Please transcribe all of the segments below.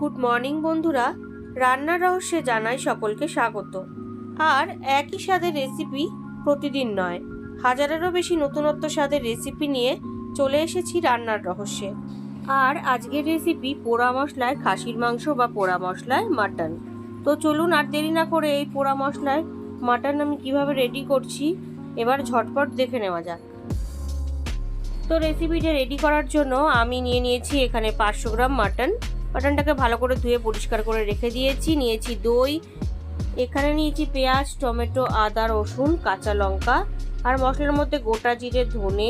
Good morning, বন্ধুরা। রান্নার রহস্যে জানাই সকলকে স্বাগত। আর একই স্বাদের রেসিপি প্রতিদিন নয়, হাজারেরও বেশি নতুনত্ব স্বাদের রেসিপি নিয়ে চলে এসেছি রান্নার রহস্যে। আর আজকের রেসিপি পোড়া মশলায় খাসির মাংস বা পোড়া মশলায় মাটন। তো চলুন আর দেরি না করে এই পোড়া মশলায় মাটন আমি কীভাবে রেডি করছি, এবার ঝটপট দেখে নেওয়া যাক। তো রেসিপিটা রেডি করার জন্য আমি নিয়ে নিয়েছি এখানে পাঁচশো গ্রাম মাটন। মাটনটাকে ভালো করে ধুয়ে পরিষ্কার করে রেখে দিয়েছি। নিয়েছি দই, এখানে নিয়েছি পেঁয়াজ, টমেটো, আদা, রসুন, কাঁচা লঙ্কা আর মশলার মধ্যে গোটা জিরে, ধনে,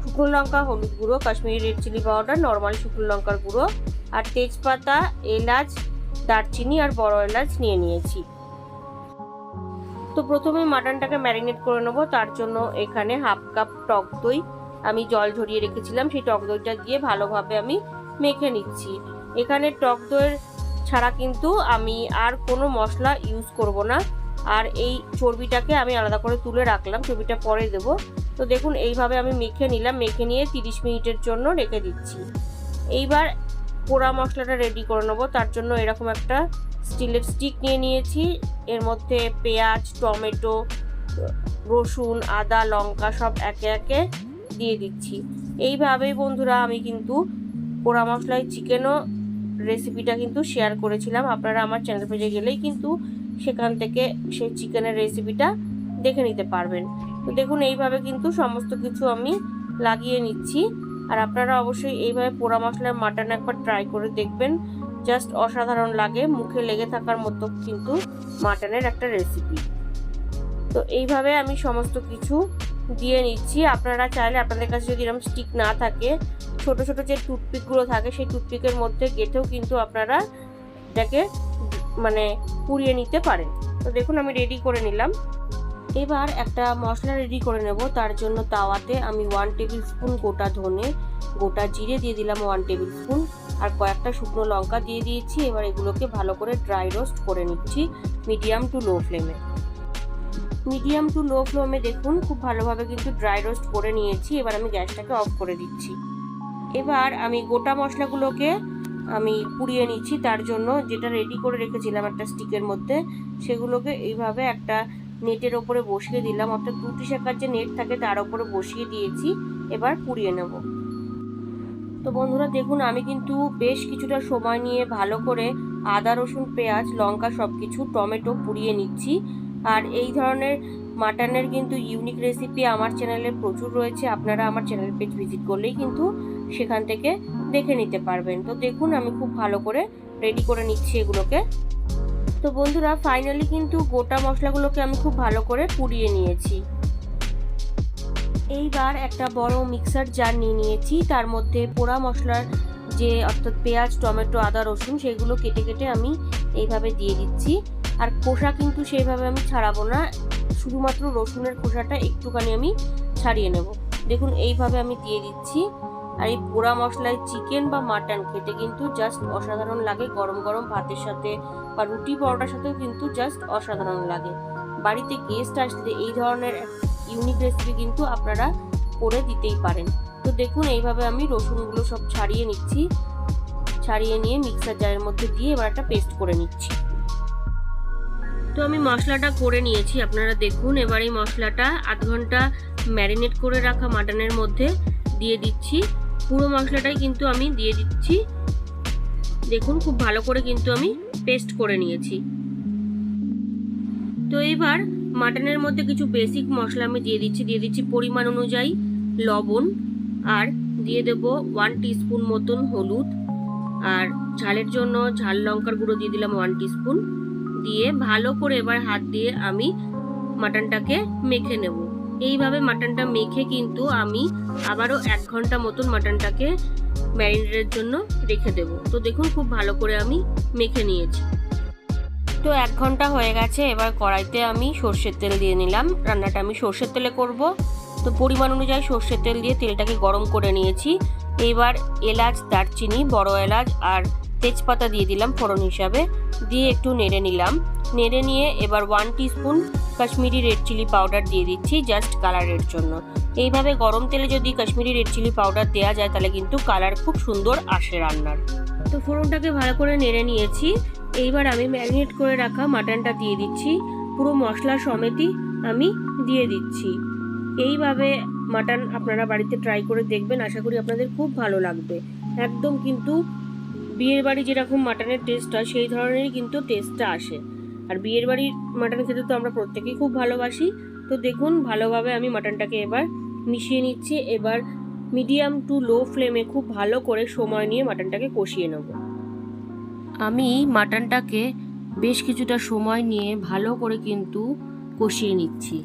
শুকনো লঙ্কা, হলুদ গুঁড়ো, Kashmiri red chilli powder, normal শুকনো লঙ্কার গুঁড়ো আর তেজপাতা, এলাচ, দারচিনি আর বড় এলাচ নিয়ে নিয়েছি। তো প্রথমে মাটনটাকে ম্যারিনেট করে নেব, তার জন্য এখানে হাফ কাপ টক দই আমি জল ঝরিয়ে রেখেছিলাম, সেই টক দইটা দিয়ে ভালোভাবে আমি মেখে নিচ্ছি। এখানে টক দইয়ের ছাড়া কিন্তু আমি আর কোনো মশলা ইউজ করব না। আর এই চর্বিটাকে আমি আলাদা করে তুলে রাখলাম, চর্বিটা পরে দেব। তো দেখুন, এইভাবে আমি মেখে নিলাম, মেখে নিয়ে তিরিশ মিনিটের জন্য রেখে দিচ্ছি। এইবার পোড়া মশলাটা রেডি করে নেব। তার জন্য এরকম একটা স্টিলের স্টিক নিয়ে নিয়েছি। এর মধ্যে পেঁয়াজ, টমেটো, রসুন, আদা, লঙ্কা সব একে একে দিয়ে দিচ্ছি। এইভাবেই বন্ধুরা আমি কিন্তু পোড়া মশলায় চিকেনও রেসিপিটা কিন্তু শেয়ার করেছিলাম। আপনারা আমার চ্যানেল পেজে গেলেই কিন্তু সেখান থেকে সেই চিকেনের রেসিপিটা দেখে নিতে পারবেন। তো দেখুন, এইভাবে কিন্তু সমস্ত কিছু আমি লাগিয়ে নিচ্ছি। আর আপনারা অবশ্যই এইভাবে পোড়া মশলার মাটন একবার ট্রাই করে দেখবেন। জাস্ট অসাধারণ লাগে, মুখে লেগে থাকার মতো কিন্তু মাটনের একটা রেসিপি তো এইভাবে আমি সমস্ত কিছু দিয়ে নিচ্ছি। আপনারা চাইলে আপনাদের কাছে যদি এরকম স্টিক না থাকে ছোট ছোট যে টুথপিকগুলো থাকে, সেই টুথপিকের মধ্যে গেঁথেও কিন্তু আপনারা এটাকে মানে পুড়িয়ে নিতে পারেন। তো দেখুন, আমি রেডি করে নিলাম। এবার একটা মশলা রেডি করে নেব। তার জন্য তাওয়াতে আমি ওয়ান টেবিল স্পুন গোটা ধনে, গোটা জিরে দিয়ে দিলাম ওয়ান টেবিল স্পুন আর কয়েকটা শুকনো লঙ্কা দিয়ে দিয়েছি। এবার এগুলোকে ভালো করে ড্রাই রোস্ট করে নিচ্ছি মিডিয়াম টু লো ফ্লেমে মিডিয়াম টু লো ফ্লেমে দেখুন, খুব ভালোভাবে কিন্তু ড্রাই রোস্ট করে নিয়েছি। এবার আমি গ্যাসটাকে অফ করে দিচ্ছি। এবার আমি গোটা মশলাগুলোকে আমি পুড়িয়ে নিচ্ছি, তার জন্য যেটা রেডি করে রেখেছিলাম একটা স্টিকের মধ্যে, সেগুলোকে এইভাবে একটা নেটের ওপরে বসিয়ে দিলাম। অর্থাৎ রুটি শেখার যে নেট থাকে তার ওপরে বসিয়ে দিয়েছি, এবার পুড়িয়ে নেব। তো বন্ধুরা দেখুন, আমি কিন্তু বেশ কিছুটা সময় নিয়ে ভালো করে আদা, রসুন, পেঁয়াজ, লঙ্কা সব কিছু টমেটো পুড়িয়ে নিচ্ছি। আর এই ধরনের মাটনের কিন্তু ইউনিক রেসিপি আমার চ্যানেলে প্রচুর রয়েছে, আপনারা আমার চ্যানেল পেজ ভিজিট করলেই কিন্তু সেখান থেকে দেখে নিতে পারবেন। তো দেখুন, আমি খুব ভালো করে রেডি করে নিচ্ছি এগুলোকে। তো বন্ধুরা ফাইনালি কিন্তু গোটা মশলাগুলোকে আমি খুব ভালো করে পুড়িয়ে নিয়েছি। এইবার একটা বড় মিক্সার জার নিয়ে নিয়েছি। তার মধ্যে পোড়া মশলার যে অর্থাৎ পেঁয়াজ, টমেটো, আদা, রসুন, সেগুলো কেটে কেটে আমি এইভাবে দিয়ে দিচ্ছি। আর খোসা কিন্তু সেইভাবে আমি ছাড়াবো না। শুধুমাত্র রসুনের খোসাটা একটুখানি আমি ছাড়িয়ে নেব। দেখুন, এইভাবে আমি দিয়ে দিচ্ছি। আর এই পোড়া মশলায় চিকেন বা মাটন খেতে কিন্তু জাস্ট অসাধারণ লাগে। গরম গরম ভাতের সাথে বা রুটি পরোটার সাথেও কিন্তু জাস্ট অসাধারণ লাগে। বাড়িতে গেস্ট আসলে এই ধরনের ইউনিক রেসিপি কিন্তু আপনারা করে দিতেই পারেন। তো দেখুন, এইভাবে আমি রসুনগুলো সব ছাড়িয়ে নিচ্ছি। ছাড়িয়ে নিয়ে মিক্সার জারের মধ্যে দিয়ে এবার একটা পেস্ট করে নিচ্ছি। তো আমি মশলাটা করে নিয়েছি, আপনারা দেখুন। এবার এই মশলাটা আধ ঘণ্টা ম্যারিনেট করে রাখা মাটনের মধ্যে দিয়ে দিচ্ছি। পুরো মশলাটাই কিন্তু আমি দিয়ে দিচ্ছি। দেখুন, খুব ভালো করে কিন্তু আমি পেস্ট করে নিয়েছি। তো এবার মাটনের মধ্যে কিছু বেসিক মশলা আমি দিয়ে দিচ্ছি দিয়ে দিচ্ছি পরিমাণ অনুযায়ী লবণ আর দিয়ে দেব ওয়ান টিস্পুন মতন হলুদ। আর ঝালের জন্য ঝাল লঙ্কার গুঁড়ো দিয়ে দিলাম ওয়ান টিস্পুন দিয়ে ভালো করে এবার হাত দিয়ে আমি মাটনটাকে মেখে নেব। এইভাবে মাটনটা মেখে কিন্তু আমি আবারও এক ঘণ্টা মতন মাটনটাকে ম্যারিনেটের জন্য রেখে দেব। তো দেখুন খুব ভালো করে আমি মেখে নিয়েছি। তো এক ঘণ্টা হয়ে গেছে, এবার কড়াইতে আমি সর্ষের তেল দিয়ে নিলাম। রান্নাটা আমি সর্ষের তেলে করব। তো পরিমাণ অনুযায়ী সর্ষের তেল দিয়ে তেলটাকে গরম করে নিয়েছি। এবার এলাচ, দারচিনি, বড় এলাচ আর তেজপাতা দিয়ে দিলাম ফোড়ন হিসাবে। দিয়ে একটু নেড়ে নিলাম। নেড়ে নিয়ে এবার one teaspoon Kashmiri red chilli powder দিয়ে দিচ্ছি জাস্ট কালারের জন্য। এইভাবে গরম তেলে যদি কাশ্মীরি রেড চিলি পাউডার দেওয়া যায়, তাহলে কিন্তু কালার খুব সুন্দর আসে রান্নার। তো ফোড়নটাকে ভালো করে নেড়ে নিয়েছি। এইবার আমি ম্যারিনেট করে রাখা মাটনটা দিয়ে দিচ্ছি। পুরো মশলা সমেতই আমি দিয়ে দিচ্ছি। এইভাবে মাটন আপনারা বাড়িতে ট্রাই করে দেখবেন। আশা করি আপনাদের খুব ভালো লাগবে। একদম কিন্তু বিয়ের বাড়ি যেরকম মাটনের টেস্ট হয়, সেই ধরনেরই কিন্তু টেস্টটা আসে। আর বিয়ের বাড়ির মাটন খেতে তো আমরা প্রত্যেকেই খুব ভালোবাসি। তো দেখুন, ভালোভাবে আমি মাটনটাকে এবার মিশিয়ে নিচ্ছি। এবার মিডিয়াম টু লো ফ্লেমে খুব ভালো করে সময় নিয়ে মাটনটাকে কষিয়ে নেব। আমি মাটনটাকে বেশ কিছুটা সময় নিয়ে ভালো করে কিন্তু কষিয়ে নিচ্ছি।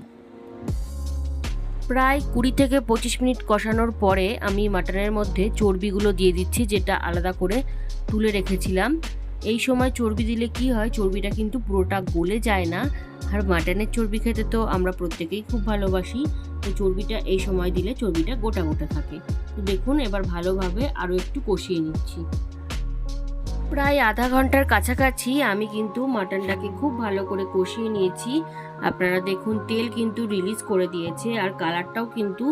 প্রায় কুড়ি থেকে পঁচিশ মিনিট কষানোর পরে আমি মাটনের মধ্যে চর্বিগুলো দিয়ে দিচ্ছি, যেটা আলাদা করে তুলে রেখেছিলাম। এই সময় চর্বি দিলে কি হয়? চর্বিটা কিন্তু পুরোটা গলে যায় না। আর মাটনের চর্বি খেতে তো আমরা প্রত্যেকেই খুব ভালোবাসি। তো চর্বিটা, এই সময় দিলে চর্বিটা গোটা গোটা থাকে। তো দেখুন, এবার ভালোভাবে আরও একটু কষিয়ে নিচ্ছি। প্রায় আধা ঘণ্টার কাছাকাছি আমি কিন্তু মাটনটাকে খুব ভালো করে কষিয়ে নিয়েছি। আপনারা দেখুন, তেল কিন্তু রিলিজ করে দিয়েছে আর কালারটাও কিন্তু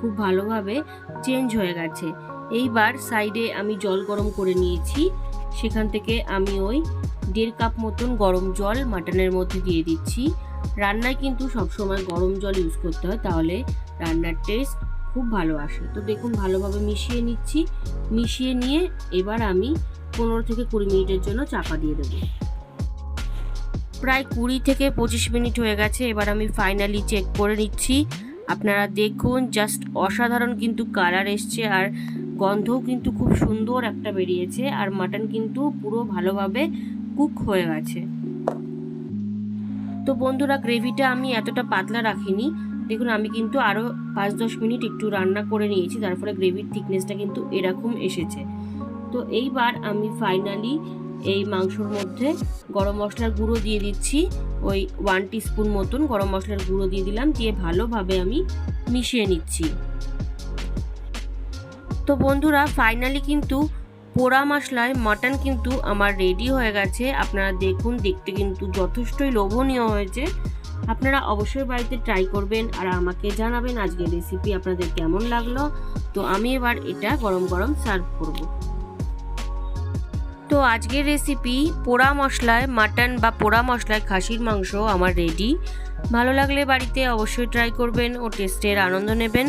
খুব ভালোভাবে চেঞ্জ হয়ে গেছে। এইবার সাইডে আমি জল গরম করে নিয়েছি। সেখান থেকে আমি ওই দেড় কাপ মতন গরম জল মাটনের মধ্যে দিয়ে দিচ্ছি। রান্নায় কিন্তু সবসময় গরম জল ইউজ করতে হয়, তাহলে রান্নার টেস্ট খুব ভালো আসে। তো দেখুন, ভালোভাবে মিশিয়ে নিচ্ছি। মিশিয়ে নিয়ে এবার আমি পনেরো থেকে কুড়ি মিনিটের জন্য চাপা দিয়ে দেবো। প্রায় কুড়ি থেকে পঁচিশ মিনিট হয়ে গেছে, এবার আমি ফাইনালি চেক করে নিচ্ছি। আপনারা দেখুন জাস্ট অসাধারণ কিন্তু কালার এসছে। আর গন্ধও কিন্তু খুব সুন্দর একটা বেরিয়েছে আর মাটন কিন্তু পুরো ভালোভাবে কুক হয়ে গেছে। তো বন্ধুরা, গ্রেভিটা আমি এতটা পাতলা রাখিনি। দেখুন, আমি কিন্তু আরও পাঁচ দশ মিনিট একটু রান্না করে নিয়েছি তারপরে গ্রেভির থিকনেসটা কিন্তু এরকম এসেছে। তো এইবার আমি ফাইনালি এই মাংসর মধ্যে গরম মশলার গুঁড়ো দিয়ে দিচ্ছি। ওই ওয়ান স্পুন মতন গরম মশলার গুঁড়ো দিয়ে দিলাম, দিয়ে ভালোভাবে আমি মিশিয়ে নিচ্ছি। তো বন্ধুরা ফাইনালি কিন্তু পোড়া মশলায় মাটন কিন্তু আমার রেডি হয়ে গেছে। আপনারা দেখুন, দেখতে কিন্তু যথেষ্টই লোভনীয় হয়েছে। আপনারা অবশ্যই বাড়িতে ট্রাই করবেন আর আমাকে জানাবেন আজকের রেসিপি আপনাদের কেমন লাগল। তো আমি এবার এটা গরম গরম সার্ভ করব। তো আজকের রেসিপি পোড়া মশলায় মাটন বা পোড়া মশলায় খাসির মাংস আমার রেডি ভালো লাগলে বাড়িতে অবশ্যই ট্রাই করবেন ও টেস্টের আনন্দ নেবেন।